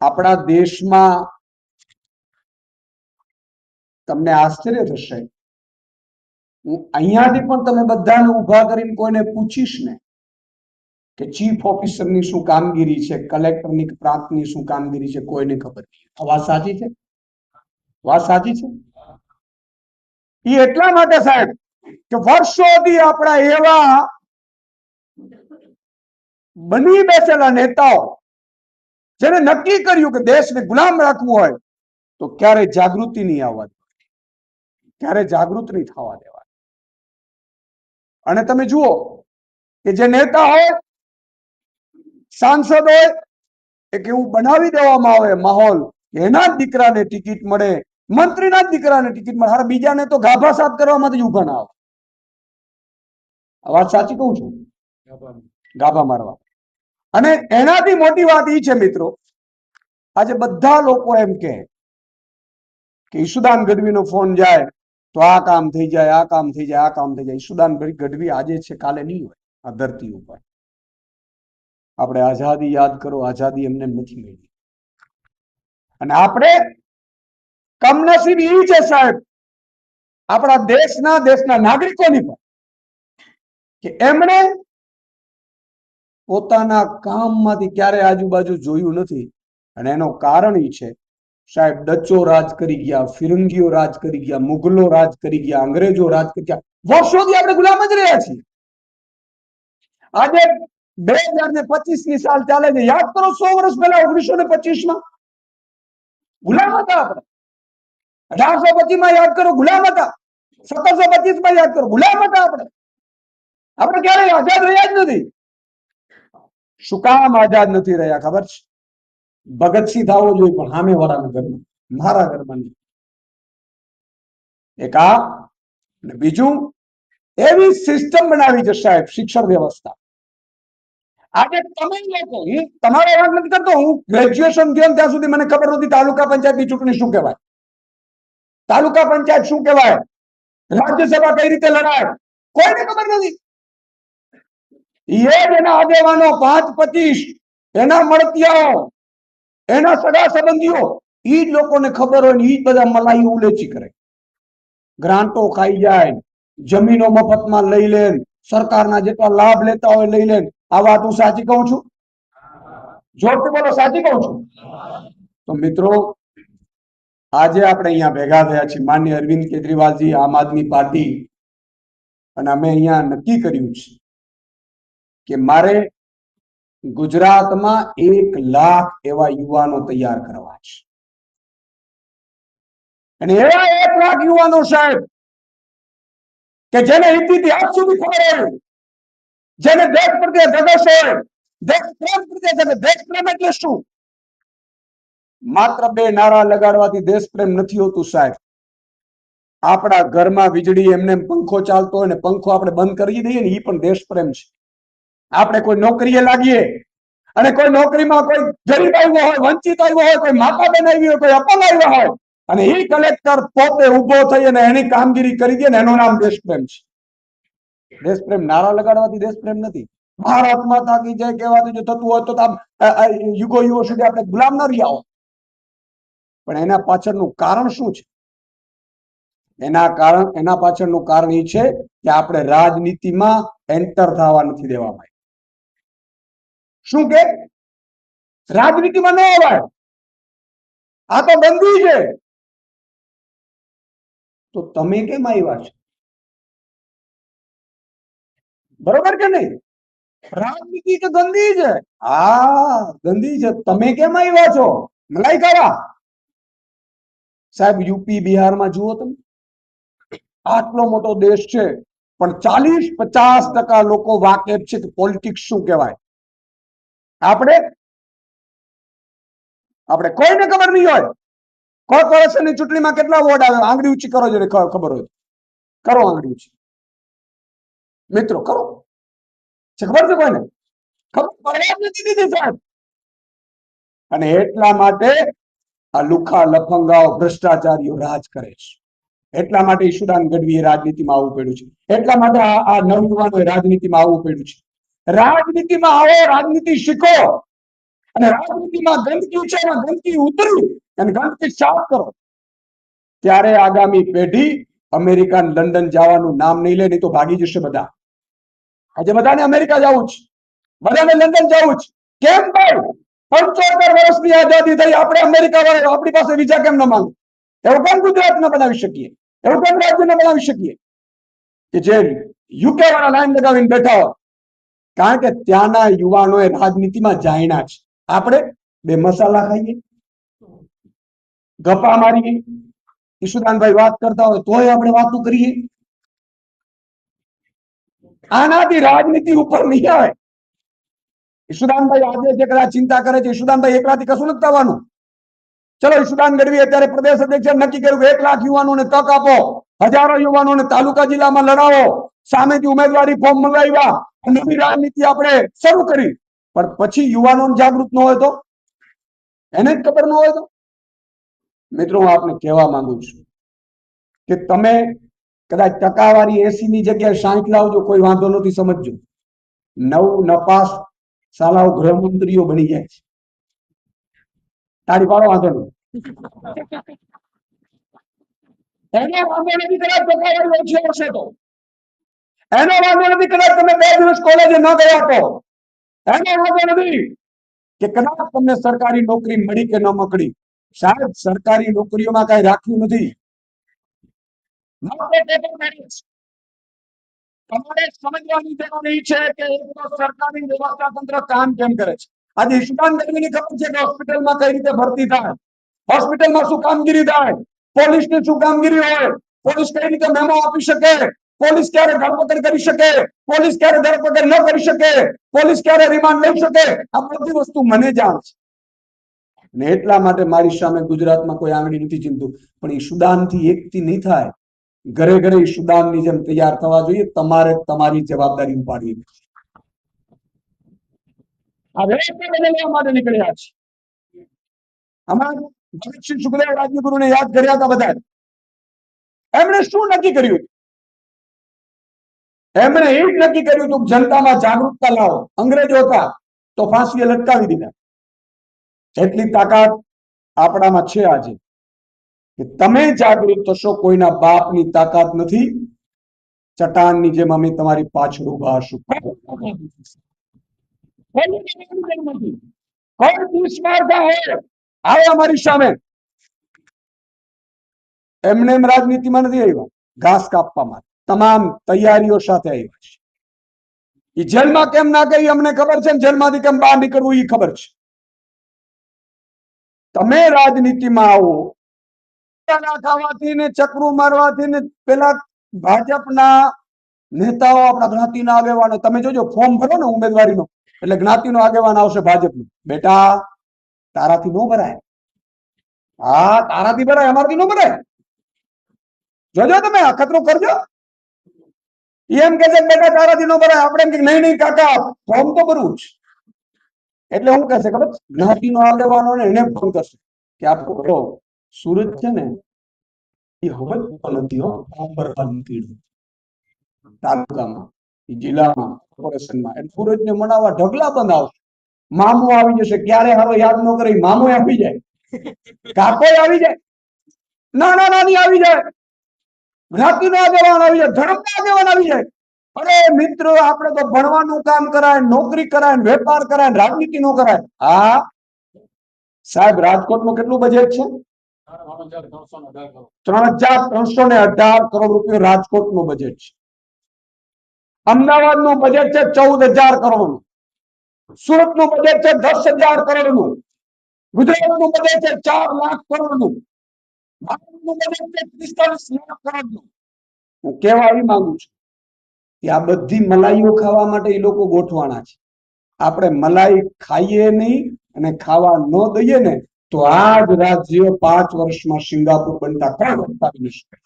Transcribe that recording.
આપણા દેશમાં તમને આશ્ચર્ય થશે. હું અહીંયાથી પણ તમે બધાને ઊભા કરીને કોઈને પૂછીશ ને કે ચીફ ઓફિસરની શું કામગીરી છે, કલેક્ટરની પ્રાંતની શું કામગીરી છે, કોઈને ખબર નહીં. વાત સાચી છે? વાત સાચી છે? એ એટલા માટે સાહેબ કે વર્ષોથી આપણા એવા બની બેસેલા નેતાઓ જેને નક્કી કર્યું કે દેશને ગુલામ રાખવું હોય તો ક્યારે જાગૃતિ નહીં આવવા ક્યારે જાગૃત નહીં થવા દેવા અને તમે જુઓ કે જે નેતા હોય સાંસદ હોય એક એવું બનાવી દેવામાં આવે માહોલ એના જ દીકરાને ટિકિટ મળે મંત્રીના જ દીકરાને ટિકિટ મળે. હારે બીજાને તો ગાભા સાફ કરવામાં જ ઊભા ના આવે આ વાત સાચી કહું છું? ગાભા મારવા. અને એનાથી મોટી વાત એ છે મિત્રો, આજે બધા લોકો એમ કે ઈસુદાન ગઢવીનો ફોન જાય તો આ કામ થઈ જાય, આ કામ થઈ જાય, આ કામ થઈ જાય. ઈસુદાન ગઢવી આજે છે, કાલે નહીં હોય, આ ધરતી ઉપર. આપણે આઝાદી યાદ કરો, આઝાદી એમને નથી મળી. અને આપણે કમનસીબ એ છે સાહેબ, આપણા દેશના દેશના નાગરિકોની પણ કે એમણે પોતાના કામમાંથી ક્યારે આજુબાજુ જોયું નથી. અને એનો કારણ એ છે, સાહેબ, ડચો રાજ કરી ગયા, ફિરંગીઓ રાજ કરી ગયા, મુઘલો રાજ કરી ગયા, અંગ્રેજો રાજ કરી ગયા. વર્ષોથી આપણે ગુલામ જ રહ્યા છીએ. આજે બે હજાર ને પચીસની સાલ ચાલે છે. યાદ કરો સો વર્ષ પહેલા ઓગણીસો ને પચીસમાં ગુલામ હતા આપણે. અઢારસો પચીસમાં યાદ કરો, ગુલામ હતા. સત્તરસો પચીસમાં યાદ કરો, ગુલામ હતા આપણે. આપણે ક્યારેય આઝાદ રહ્યા જ નથી. શું કામ આઝાદ નથી રહ્યા, ખબર છે? ભગતસિંહ થવો જોઈએ, પણ સામે વાળાના ઘરમાં મારા ઘરમાં એક આ, અને બીજું, એવી સિસ્ટમ બનાવી છે સાહેબ, શિક્ષણ વ્યવસ્થા. આજે તમે લોકો હું, તમારો વાત નથી કરતો, હું ગ્રેજ્યુએશન થયો ત્યાં સુધી મને ખબર નથી તાલુકા પંચાયતની ચૂંટણી શું કહેવાય. તાલુકા પંચાયત શું કહેવાય? રાજ્યસભા કઈ રીતે લડાય? કોઈને ખબર નથી એના આગેવાનો પાંચ પચીસ એના મળતિયાઓ, એના સગા સંબંધીઓ એ જ લોકોને ખબર હોય ને એ જ બધા મલાઈ ઉલેચી કરે. ગ્રાન્ટો ખાઈ જાય, જમીનો મફતમાં લઈ લે, સરકારના જેટલા લાભ લેતા હોય લઈ લે. આ વાત હું સાચી કહું છું? જોરથી બોલો સાચી કહું છું. તો મિત્રો, આજે આપણે અહીંયા ભેગા થયા છીએ. માન્ય અરવિંદ કેજરીવાલજી, આમ આદમી પાર્ટી. અને અમે અહીંયા નક્કી કર્યું છે. કે મારે ગુજરાતમાં એક લાખ એવા યુવાનો તૈયાર કરવા છે. અને એવા એક લાખ યુવાનો સાહેબ કે જેને ઇતિહાસ સુધી ખબર હોય, જેને દેશ પ્રત્યે ધગશ હોય, દેશ પ્રેમ પ્રત્યે ધગશ દેશ પ્રેમ એટલે શું? માત્ર બે નારા લગાડવાથી દેશ પ્રેમ નથી હોતું સાહેબ. આપણા ઘરમાં વીજળી એમને પંખો ચાલતો હોય ને પંખો આપણે બંધ કરી દઈએ ને એ પણ દેશ પ્રેમ છે. આપણે કોઈ નોકરીએ લાગીએ અને કોઈ નોકરીમાં કોઈ ગરીબ આવ્યો હોય, વંચિત આવ્યો હોય, કોઈ માતા બેન આવી હોય, કોઈ અપંગ આવ્યો હોય અને એ કલેક્ટર પોતે ઊભો થઈ અને એની કામગીરી કરી દે ને એનું નામ દેશપ્રેમ છે. દેશપ્રેમ નારા લગાડવાથી દેશપ્રેમ નથી. ભારત માતા કી જય કહેવાથી જો થતું હોય તો આમ યુગો યુગો સુધી આપણે ગુલામ ન રહ્યા હોય. પણ એના પાછળનું કારણ શું છે? એના કારણ, એના પાછળનું કારણ એ છે કે આપણે રાજનીતિમાં એન્ટર થવા નથી દેવામાં શું કે? રાજનીતિમાં ન અવાય. આ તો બંધી છે. તો તમે કેમ આવ્યા છો? બરોબર કે નહીં? રાજનીતિ તો ગંદી છે. હા, ગંદી છે. તમે કેમ આવ્યા છો? મલાઈ કરવા સાહેબ, યુપી, બિહારમાં જુઓ તમે. આટલો મોટો દેશ છે. પણ ચાલીસ પચાસ ટકા લોકો વાકેફ છે. કે પોલિટિક્સ શું કહેવાય? આપણે આપણે કોઈને ખબર નહીં હોય. કોર્પોરેશનની ચૂંટણીમાં કેટલા વોર્ડ આવે? આંગળી ઊંચી કરો જેને ખબર હોય. કરો આંગળી ઊંચી. મિત્રો, કરો. છે ખબર છે કોઈને? અને એટલા માટે આ લુખા લફંગાઓ, ભ્રષ્ટાચારીઓ રાજ કરે છે. એટલા માટે ઈશુદાન ગઢવીએ રાજનીતિમાં આવવું પડ્યું છે. એટલા માટે આ આ નવયુવાનોએ રાજનીતિમાં આવવું પડ્યું છે. રાજનીતિમાં આવો, રાજનીતિ શીખો. અને રાજનીતિમાં ગંદકી છે એમાં ગંદકી ઉતરવી અને ગંદકી સાફ કરો. ત્યારે આગામી પેઢી અમેરિકા લંડન જવાનું નામ નહીં લે, નહીં તો ભાગી જશે બધા. આજે બધાને અમેરિકા જવું છે. બધાને લંડન જવું છે. કેમ ભાઈ? પંચોતેર વર્ષની આઝાદી થઈ, આપણે અમેરિકા વાળા, આપણી પાસે વિઝા કેમ ન માંગે? એવું કેમ ગુજરાત ન બનાવી શકીએ? એવું કેમ રાજ્ય ન બનાવી શકીએ? કે જે યુકે વાળા લાઈન લગાવીને બેઠા હોય કારણ કે ત્યાંના યુવાનો એ રાજનીતિમાં જાણ્યા છે. આપણે બે મસાલા ખાઈએ. ગપ્પા મારીએ. ઈશુદાનભાઈ વાત કરતા હોય તોય આપણે વાતો કરીએ. આનાથી રાજનીતિ ઉપર નહીં આવે ઈશુદાનભાઈ આજે જે કદાચ ચિંતા કરે છે, ઈશુદાનભાઈ એકલાથી કશું નથી થવાનું. ચલો, ઈશુદાન ગઢવી અત્યારે પ્રદેશ અધ્યક્ષે નક્કી કર્યું એક લાખ યુવાનોને તક આપો, હજારો યુવાનોને તાલુકા જિલ્લામાં લડાવો. સામેથી ઉમેદવારી ફોર્મ મંગાવ્યા. નવી રાજનીતિ આપણે શરૂ કરી. પણ પછી યુવાનો જાગૃત ન હોય તો? એને જ ખબર ન હોય તો? મિત્રો હું આપને કહેવા માંગુ છું કે તમે કદાચ ટકાવારી એસી ની જગ્યાએ શાંત લાવજો કોઈ વાંધો નથી સમજજો. નવ નપાસ સાલાઓ ગૃહમંત્રીઓ બની જાય છે. તાળી પાડો વાંધો નહીં. એને વાંધો નથી કદાચ ટકાવારી ઓછી હશે તો. એનો વાંધો નથી, કદાચ તમે બે દિવસ કોલેજે ન ગયા તો. એનો વાંધો નથી કે કદાચ તમને સરકારી નોકરી મળી કે ન મળી. સાહેબ, સરકારી નોકરીઓમાં કઈ રાખ્યું નથી. તમારે સમજવાની જરૂરી છે કે એક તો સરકારી વ્યવસ્થા તંત્ર કામ કેમ કરે છે? આજે ઈશુદાન ગઢવીની ખબર છે કે હોસ્પિટલમાં કઈ રીતે ભરતી થાય? હોસ્પિટલમાં શું કામગીરી થાય? પોલીસની શું કામગીરી હોય? પોલીસ કઈ રીતે મેમો આપી શકે? પોલીસ ક્યારે ધરપકડ કરી શકે? પોલીસ ક્યારે ધરપકડ ન કરી શકે? પોલીસ ક્યારે રિમાન્ડ લઈ શકે? આ બધી વસ્તુ મને જાણ છે. અને એટલા માટે મારી સામે ગુજરાતમાં કોઈ આંગળી નથી ચીંધતું. પણ એ થી એકથી નહીં થાય. ઘરે ઘરે સુદાનની જેમ તૈયાર થવા જોઈએ, તમારે તમારી જવાબદારી ઉપાડવી નીકળ્યા છે. હમણાં ભગતસિંહ સુખદેવ રાજ્યગુરુને યાદ કર્યા હતા બધા એમણે શું નક્કી કર્યું? એમણે એ જ નક્કી કર્યું હતું જનતામાં જાગૃતતા લાવો. અંગ્રેજો હતા તો ફાંસીએ લટકાવી દીધા. એટલી તાકાત આપણામાં છે આજે કે તમે જાગૃત થશો, કોઈના બાપની તાકાત નથી. ચટાણની જેમ અમે તમારી પાછળ ઊભા હશું. આવે અમારી સામે. એમને એમ રાજનીતિમાં નથી આવ્યા. ઘાસ કાપવામાં તમામ તૈયારીઓ સાથે આવ્યા છે. એ જેલમાં કેમ ના ગઈ, અમને ખબર છે જેલમાંથી કેમ બહાર નીકળવું એ ખબર છે. તમે રાજનીતિમાં આવો. ખાવાથી ને ચક્રુ મારવાથી ને પેલા ભાજપના નેતાઓ આપણા જ્ઞાતિના આગેવાનો. તમે જોજો, ફોર્મ ભરો ને ઉમેદવારીનો. એટલે જ્ઞાતિનો આગેવાન આવશે ભાજપનો. બેટા, તારાથી નો ભરાય. હા, તારાથી ભરાય, અમારાથી નો ભરાય. જોજો તમે અખતરો કરજો. એમ કે છે બેટા તારાથી નો ભરાય આપણે એમ કે નહીં નહીં, કાકા ફોર્મ તો ભરવું જ. એટલે હું કહેશે, ખબર જ્ઞાતિનો આગેવાનો ને એને ફોન કરશે. કે આ ફોટો સુરત છે ને, એ હવે નથી ફોર્મ ભરવાની કીધું તાલુકામાં જિલ્લામાં, કોર્પોરેશનમાં. એટલે સુરતને મનાવવા ઢગલા બંધ આવશે મામો આવી જશે. ક્યારે હારો યાદ ન કરે મામો આવી જાય. કાકો આવી જાય. ના ના નાની આવી જાય. જ્ઞાતિનો આગેવાન આવી જાય, ધર્મના આગેવાન આવી જાય. અરે મિત્રો, આપણે તો ભણવાનું કામ કરાય, નોકરી કરાય, વેપાર કરાય, રાજનીતિ નો કરાય. હા, સાહેબ રાજકોટનું કેટલું બજેટ છે? ત્રણ હજાર ત્રણસો ને અઢાર કરોડ રૂપિયા રાજકોટનું બજેટ છે. અમદાવાદનું બજેટ છે ચૌદ હજાર કરોડનું સુરતનું બજેટ છે દસ હજાર કરોડનું ગુજરાતનું બજેટ છે ચાર લાખ કરોડ હું કેવા આવી માંગુ છું કે આ બધી મલાઈઓ ખાવા માટે એ લોકો ગોઠવાના છે. આપણે મલાઈ ખાઈએ નહીં અને ખાવા ન દઈએ ને તો આ જ રાજ્ય પાંચ વર્ષમાં સિંગાપુર બનતા કોણ બતાવી ન શકે.